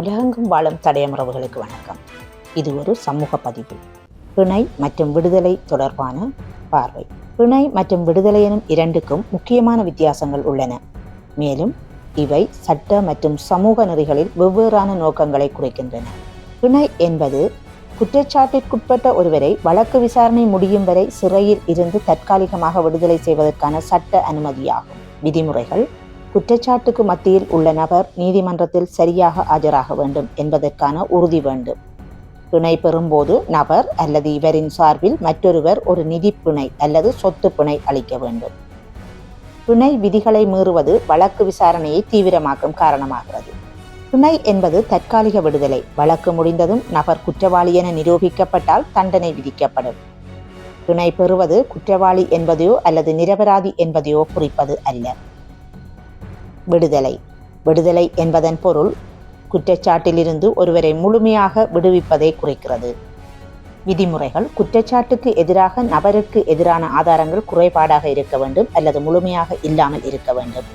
உலகெங்கும் வாழும் தடயமுறவுகளுக்கு வணக்கம். இது ஒரு சமூக பதிவு. பிணை மற்றும் விடுதலை தொடர்பான பார்வை. பிணை மற்றும் விடுதலை எனும் இரண்டுக்கும் முக்கியமான வித்தியாசங்கள் உள்ளன. மேலும் இவை சட்ட மற்றும் சமூக நெறிகளில் வெவ்வேறான நோக்கங்களை குறிக்கின்றன. பிணை என்பது குற்றச்சாட்டிற்குட்பட்ட ஒருவரை வழக்கு விசாரணை முடியும் வரை சிறையில் இருந்து தற்காலிகமாக விடுதலை செய்வதற்கான சட்ட அனுமதியாகும். விதிமுறைகள் குற்றச்சாட்டுக்கு மத்தியில் உள்ள நபர் நீதிமன்றத்தில் சரியாக ஆஜராக வேண்டும் என்பதற்கான உறுதி வேண்டும். பிணை பெறும்போது நபர் அல்லது இவரின் சார்பில் மற்றொருவர் ஒரு நிதி பிணை அல்லது சொத்து பிணை அளிக்க வேண்டும். பிணை விதிகளை மீறுவது வழக்கு விசாரணையை தீவிரமாக்கும் காரணமாகிறது. பிணை என்பது தற்காலிக விடுதலை. வழக்கு முடிந்ததும் நபர் குற்றவாளி என நிரூபிக்கப்பட்டால் தண்டனை விதிக்கப்படும். பிணை பெறுவது குற்றவாளி என்பதையோ அல்லது நிரபராதி என்பதையோ குறிப்பது அல்ல. விடுதலை. விடுதலை என்பதன் பொருள் குற்றச்சாட்டிலிருந்து ஒருவரை முழுமையாக விடுவிப்பதை குறிக்கிறது. விதிமுறைகள் குற்றச்சாட்டுக்கு எதிராக நபருக்கு எதிரான ஆதாரங்கள் குறைபாடாக இருக்க வேண்டும் அல்லது முழுமையாக இல்லாமல் இருக்க வேண்டும்.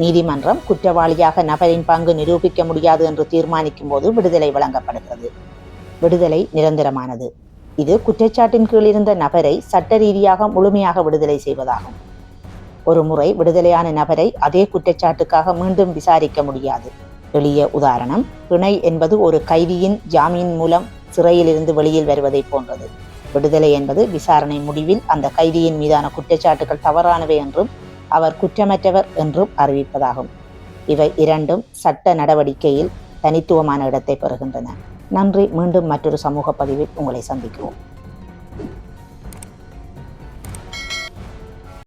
நீதிமன்றம் குற்றவாளியாக நபரின் பங்கு நிரூபிக்க முடியாது என்று தீர்மானிக்கும் போது விடுதலை வழங்கப்படுகிறது. விடுதலை நிரந்தரமானது. இது குற்றச்சாட்டின் கீழ் இருந்த நபரை சட்ட ரீதியாக முழுமையாக விடுதலை செய்வதாகும். ஒரு முறை விடுதலையான நபரை அதே குற்றச்சாட்டுக்காக மீண்டும் விசாரிக்க முடியாது. எளிய உதாரணம் பிணை என்பது ஒரு கைதியின் ஜாமீன் மூலம் சிறையிலிருந்து வெளியில் வருவதை போன்றது. விடுதலை என்பது விசாரணை முடிவில் அந்த கைதியின் மீதான குற்றச்சாட்டுகள் தவறானவை என்றும் அவர் குற்றமற்றவர் என்றும் அறிவிப்பதாகும். இவை இரண்டும் சட்ட நடவடிக்கையில் தனித்துவமான இடத்தை பெறுகின்றன. நன்றி. மீண்டும் மற்றொரு சமூக பதிவில் உங்களை சந்திக்கிறோம்.